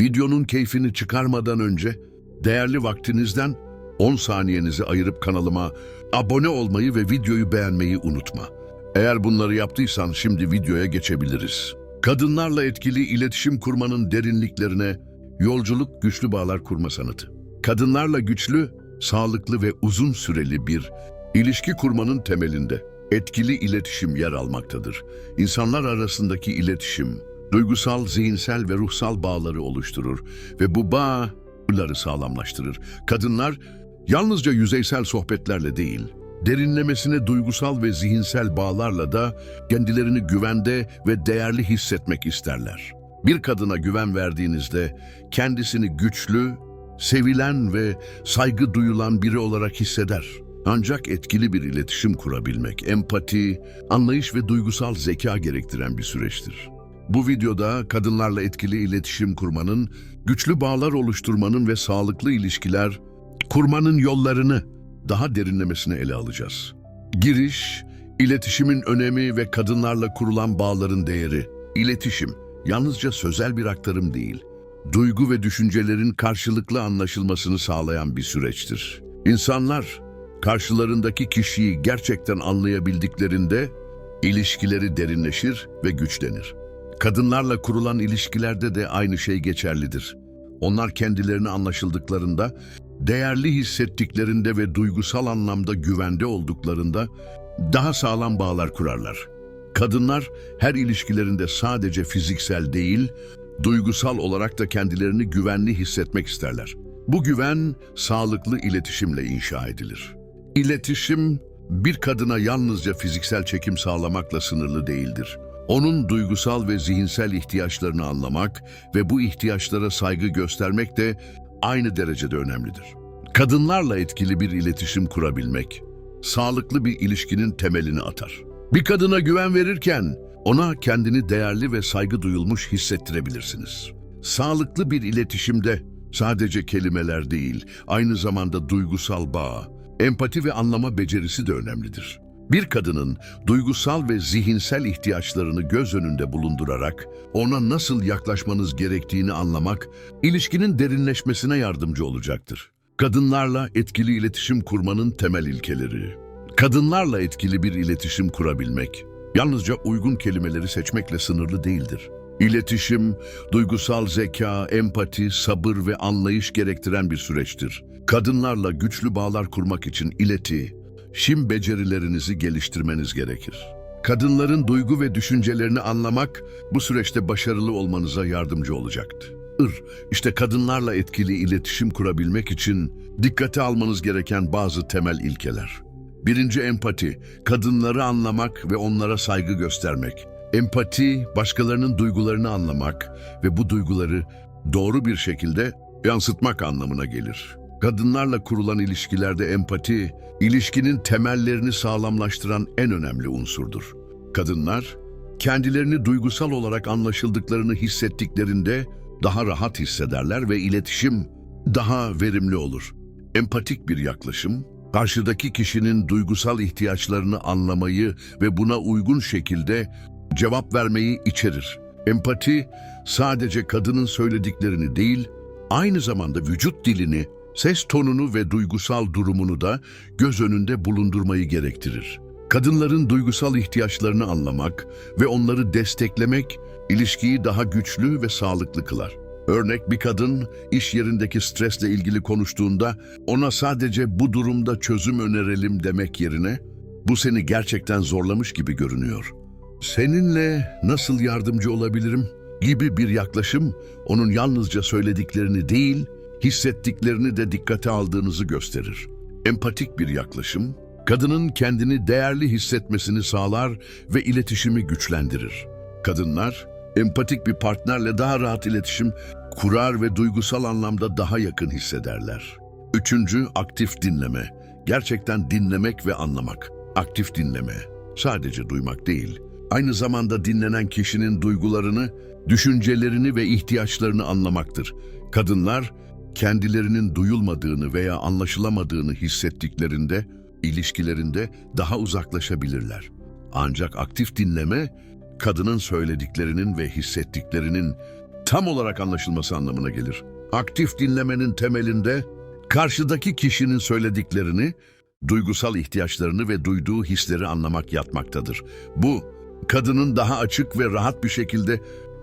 Videonun keyfini çıkarmadan önce değerli vaktinizden 10 saniyenizi ayırıp kanalıma abone olmayı ve videoyu beğenmeyi unutma. Eğer bunları yaptıysan şimdi videoya geçebiliriz. Kadınlarla etkili iletişim kurmanın derinliklerine yolculuk güçlü bağlar kurma sanatı. Kadınlarla güçlü, sağlıklı ve uzun süreli bir ilişki kurmanın temelinde etkili iletişim yer almaktadır. İnsanlar arasındaki iletişim, duygusal, zihinsel ve ruhsal bağları oluşturur ve bu bağları sağlamlaştırır. Kadınlar yalnızca yüzeysel sohbetlerle değil, derinlemesine duygusal ve zihinsel bağlarla da kendilerini güvende ve değerli hissetmek isterler. Bir kadına güven verdiğinizde kendisini güçlü, sevilen ve saygı duyulan biri olarak hisseder. Ancak etkili bir iletişim kurabilmek, empati, anlayış ve duygusal zeka gerektiren bir süreçtir. Bu videoda kadınlarla etkili iletişim kurmanın, güçlü bağlar oluşturmanın ve sağlıklı ilişkiler kurmanın yollarını daha derinlemesine ele alacağız. Giriş, iletişimin önemi ve kadınlarla kurulan bağların değeri. İletişim, yalnızca sözel bir aktarım değil, duygu ve düşüncelerin karşılıklı anlaşılmasını sağlayan bir süreçtir. İnsanlar, karşılarındaki kişiyi gerçekten anlayabildiklerinde ilişkileri derinleşir ve güçlenir. Kadınlarla kurulan ilişkilerde de aynı şey geçerlidir. Onlar kendilerini anlaşıldıklarında, değerli hissettiklerinde ve duygusal anlamda güvende olduklarında daha sağlam bağlar kurarlar. Kadınlar her ilişkilerinde sadece fiziksel değil, duygusal olarak da kendilerini güvenli hissetmek isterler. Bu güven sağlıklı iletişimle inşa edilir. İletişim bir kadına yalnızca fiziksel çekim sağlamakla sınırlı değildir. Onun duygusal ve zihinsel ihtiyaçlarını anlamak ve bu ihtiyaçlara saygı göstermek de aynı derecede önemlidir. Kadınlarla etkili bir iletişim kurabilmek, sağlıklı bir ilişkinin temelini atar. Bir kadına güven verirken ona kendini değerli ve saygı duyulmuş hissettirebilirsiniz. Sağlıklı bir iletişimde sadece kelimeler değil, aynı zamanda duygusal bağ, empati ve anlama becerisi de önemlidir. Bir kadının duygusal ve zihinsel ihtiyaçlarını göz önünde bulundurarak ona nasıl yaklaşmanız gerektiğini anlamak, ilişkinin derinleşmesine yardımcı olacaktır. Kadınlarla etkili iletişim kurmanın temel ilkeleri. Kadınlarla etkili bir iletişim kurabilmek, yalnızca uygun kelimeleri seçmekle sınırlı değildir. İletişim, duygusal zeka, empati, sabır ve anlayış gerektiren bir süreçtir. Kadınlarla güçlü bağlar kurmak için ileti, şim becerilerinizi geliştirmeniz gerekir. Kadınların duygu ve düşüncelerini anlamak bu süreçte başarılı olmanıza yardımcı olacaktır. Ir, işte kadınlarla etkili iletişim kurabilmek için dikkate almanız gereken bazı temel ilkeler. Birinci empati, kadınları anlamak ve onlara saygı göstermek. Empati, başkalarının duygularını anlamak ve bu duyguları doğru bir şekilde yansıtmak anlamına gelir. Kadınlarla kurulan ilişkilerde empati, ilişkinin temellerini sağlamlaştıran en önemli unsurdur. Kadınlar, kendilerini duygusal olarak anlaşıldıklarını hissettiklerinde daha rahat hissederler ve iletişim daha verimli olur. Empatik bir yaklaşım, karşıdaki kişinin duygusal ihtiyaçlarını anlamayı ve buna uygun şekilde cevap vermeyi içerir. Empati sadece kadının söylediklerini değil, aynı zamanda vücut dilini, ses tonunu ve duygusal durumunu da göz önünde bulundurmayı gerektirir. Kadınların duygusal ihtiyaçlarını anlamak ve onları desteklemek ilişkiyi daha güçlü ve sağlıklı kılar. Örnek bir kadın iş yerindeki stresle ilgili konuştuğunda ona sadece bu durumda çözüm önerelim demek yerine bu seni gerçekten zorlamış gibi görünüyor. Seninle nasıl yardımcı olabilirim gibi bir yaklaşım onun yalnızca söylediklerini değil, hissettiklerini de dikkate aldığınızı gösterir. Empatik bir yaklaşım, kadının kendini değerli hissetmesini sağlar ve iletişimi güçlendirir. Kadınlar, empatik bir partnerle daha rahat iletişim kurar ve duygusal anlamda daha yakın hissederler. Üçüncü, aktif dinleme. Gerçekten dinlemek ve anlamak. Aktif dinleme. Sadece duymak değil. Aynı zamanda dinlenen kişinin duygularını, düşüncelerini ve ihtiyaçlarını anlamaktır. Kadınlar, kendilerinin duyulmadığını veya anlaşılamadığını hissettiklerinde, ilişkilerinde daha uzaklaşabilirler. Ancak aktif dinleme, kadının söylediklerinin ve hissettiklerinin tam olarak anlaşılması anlamına gelir. Aktif dinlemenin temelinde karşıdaki kişinin söylediklerini, duygusal ihtiyaçlarını ve duyduğu hisleri anlamak yatmaktadır. Bu, kadının daha açık ve rahat bir şekilde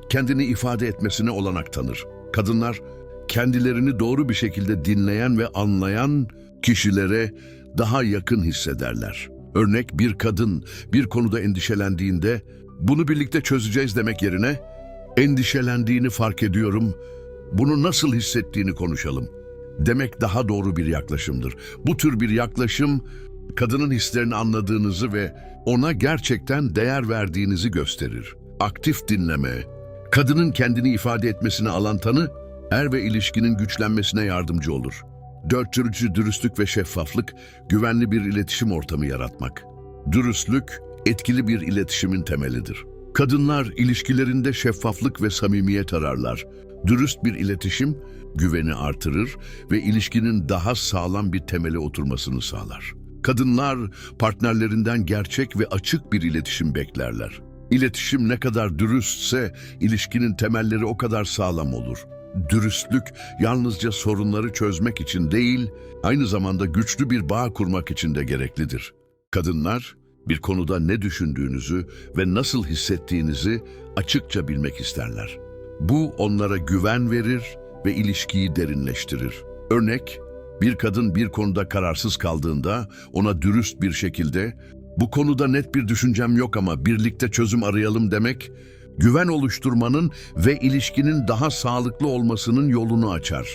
kendini ifade etmesine olanak tanır. Kadınlar, kendilerini doğru bir şekilde dinleyen ve anlayan kişilere daha yakın hissederler. Örnek bir kadın bir konuda endişelendiğinde bunu birlikte çözeceğiz demek yerine endişelendiğini fark ediyorum, bunu nasıl hissettiğini konuşalım demek daha doğru bir yaklaşımdır. Bu tür bir yaklaşım kadının hislerini anladığınızı ve ona gerçekten değer verdiğinizi gösterir. Aktif dinleme, kadının kendini ifade etmesine alan tanı, er ve ilişkinin güçlenmesine yardımcı olur. Dörttürücü dürüstlük ve şeffaflık, güvenli bir iletişim ortamı yaratmak. Dürüstlük, etkili bir iletişimin temelidir. Kadınlar ilişkilerinde şeffaflık ve samimiyet ararlar. Dürüst bir iletişim, güveni artırır ve ilişkinin daha sağlam bir temele oturmasını sağlar. Kadınlar partnerlerinden gerçek ve açık bir iletişim beklerler. İletişim ne kadar dürüstse ilişkinin temelleri o kadar sağlam olur. Dürüstlük yalnızca sorunları çözmek için değil, aynı zamanda güçlü bir bağ kurmak için de gereklidir. Kadınlar bir konuda ne düşündüğünüzü ve nasıl hissettiğinizi açıkça bilmek isterler. Bu onlara güven verir ve ilişkiyi derinleştirir. Örnek, bir kadın bir konuda kararsız kaldığında ona dürüst bir şekilde bu konuda net bir düşüncem yok ama birlikte çözüm arayalım demek, güven oluşturmanın ve ilişkinin daha sağlıklı olmasının yolunu açar.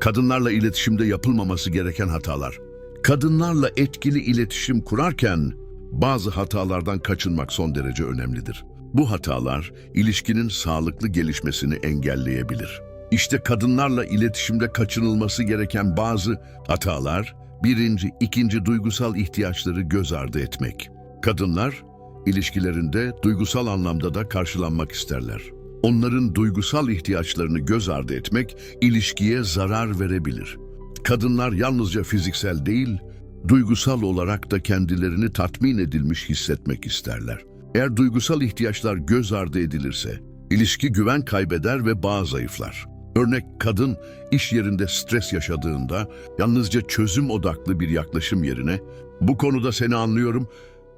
Kadınlarla iletişimde yapılmaması gereken hatalar. Kadınlarla etkili iletişim kurarken bazı hatalardan kaçınmak son derece önemlidir. Bu hatalar ilişkinin sağlıklı gelişmesini engelleyebilir. İşte kadınlarla iletişimde kaçınılması gereken bazı hatalar, birinci, ikinci duygusal ihtiyaçları göz ardı etmek. Kadınlar, ilişkilerinde duygusal anlamda da karşılanmak isterler. Onların duygusal ihtiyaçlarını göz ardı etmek, ilişkiye zarar verebilir. Kadınlar yalnızca fiziksel değil, duygusal olarak da kendilerini tatmin edilmiş hissetmek isterler. Eğer duygusal ihtiyaçlar göz ardı edilirse, ilişki güven kaybeder ve bağ zayıflar. Örnek kadın iş yerinde stres yaşadığında yalnızca çözüm odaklı bir yaklaşım yerine bu konuda seni anlıyorum,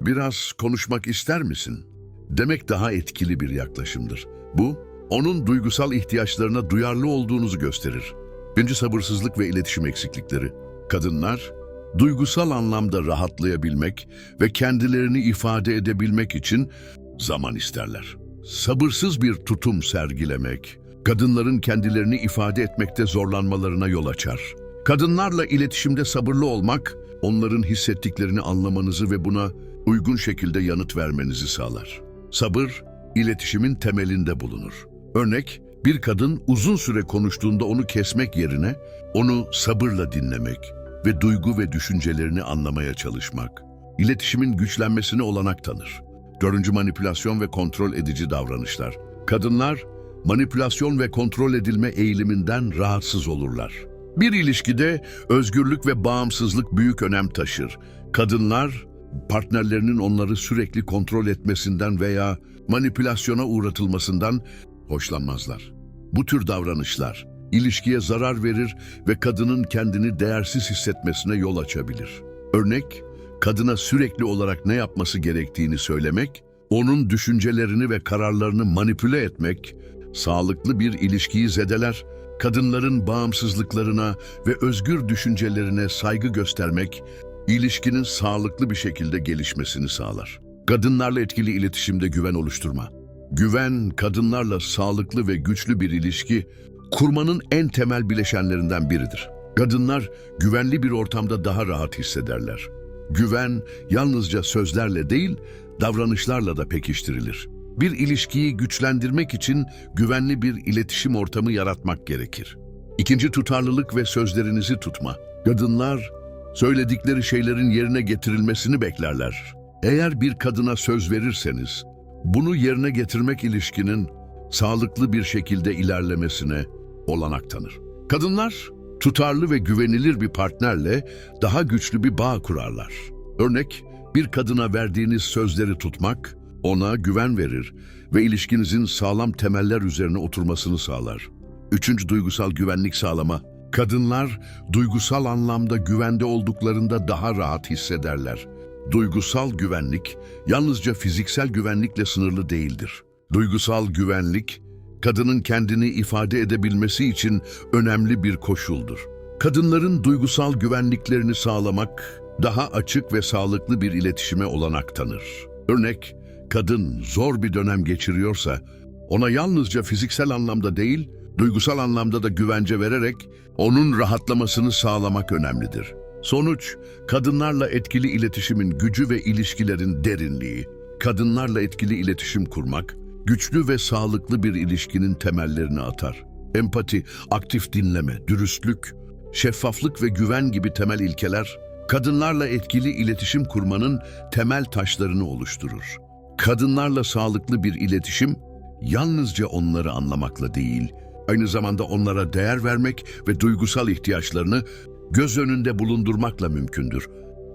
biraz konuşmak ister misin? Demek daha etkili bir yaklaşımdır. Bu, onun duygusal ihtiyaçlarına duyarlı olduğunuzu gösterir. Birinci sabırsızlık ve iletişim eksiklikleri. Kadınlar, duygusal anlamda rahatlayabilmek ve kendilerini ifade edebilmek için zaman isterler. Sabırsız bir tutum sergilemek, kadınların kendilerini ifade etmekte zorlanmalarına yol açar. Kadınlarla iletişimde sabırlı olmak, onların hissettiklerini anlamanızı ve buna uygun şekilde yanıt vermenizi sağlar. Sabır, iletişimin temelinde bulunur. Örnek, bir kadın uzun süre konuştuğunda onu kesmek yerine onu sabırla dinlemek ve duygu ve düşüncelerini anlamaya çalışmak, iletişimin güçlenmesine olanak tanır. Dördüncü manipülasyon ve kontrol edici davranışlar. Kadınlar, manipülasyon ve kontrol edilme eğiliminden rahatsız olurlar. Bir ilişkide özgürlük ve bağımsızlık büyük önem taşır. Kadınlar, partnerlerinin onları sürekli kontrol etmesinden veya manipülasyona uğratılmasından hoşlanmazlar. Bu tür davranışlar ilişkiye zarar verir ve kadının kendini değersiz hissetmesine yol açabilir. Örnek, kadına sürekli olarak ne yapması gerektiğini söylemek, onun düşüncelerini ve kararlarını manipüle etmek, sağlıklı bir ilişkiyi zedeler, kadınların bağımsızlıklarına ve özgür düşüncelerine saygı göstermek, ilişkinin sağlıklı bir şekilde gelişmesini sağlar. Kadınlarla etkili iletişimde güven oluşturma. Güven, kadınlarla sağlıklı ve güçlü bir ilişki kurmanın en temel bileşenlerinden biridir. Kadınlar güvenli bir ortamda daha rahat hissederler. Güven yalnızca sözlerle değil, davranışlarla da pekiştirilir. Bir ilişkiyi güçlendirmek için güvenli bir iletişim ortamı yaratmak gerekir. İkinci tutarlılık ve sözlerinizi tutma. Kadınlar söyledikleri şeylerin yerine getirilmesini beklerler. Eğer bir kadına söz verirseniz, bunu yerine getirmek ilişkinin sağlıklı bir şekilde ilerlemesine olanak tanır. Kadınlar tutarlı ve güvenilir bir partnerle daha güçlü bir bağ kurarlar. Örnek, bir kadına verdiğiniz sözleri tutmak, ona güven verir ve ilişkinizin sağlam temeller üzerine oturmasını sağlar. Üçüncü duygusal güvenlik sağlama. Kadınlar duygusal anlamda güvende olduklarında daha rahat hissederler. Duygusal güvenlik yalnızca fiziksel güvenlikle sınırlı değildir. Duygusal güvenlik, kadının kendini ifade edebilmesi için önemli bir koşuldur. Kadınların duygusal güvenliklerini sağlamak, daha açık ve sağlıklı bir iletişime olanak tanır. Örnek, kadın zor bir dönem geçiriyorsa, ona yalnızca fiziksel anlamda değil, duygusal anlamda da güvence vererek onun rahatlamasını sağlamak önemlidir. Sonuç, kadınlarla etkili iletişimin gücü ve ilişkilerin derinliği. Kadınlarla etkili iletişim kurmak, güçlü ve sağlıklı bir ilişkinin temellerini atar. Empati, aktif dinleme, dürüstlük, şeffaflık ve güven gibi temel ilkeler, kadınlarla etkili iletişim kurmanın temel taşlarını oluşturur. Kadınlarla sağlıklı bir iletişim, yalnızca onları anlamakla değil, aynı zamanda onlara değer vermek ve duygusal ihtiyaçlarını göz önünde bulundurmakla mümkündür.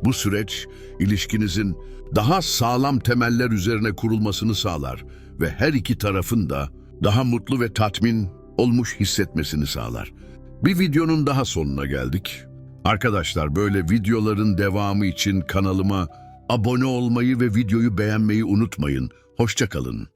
Bu süreç, ilişkinizin daha sağlam temeller üzerine kurulmasını sağlar ve her iki tarafın da daha mutlu ve tatmin olmuş hissetmesini sağlar. Bir videonun daha sonuna geldik. Arkadaşlar böyle videoların devamı için kanalıma abone olmayı ve videoyu beğenmeyi unutmayın. Hoşçakalın.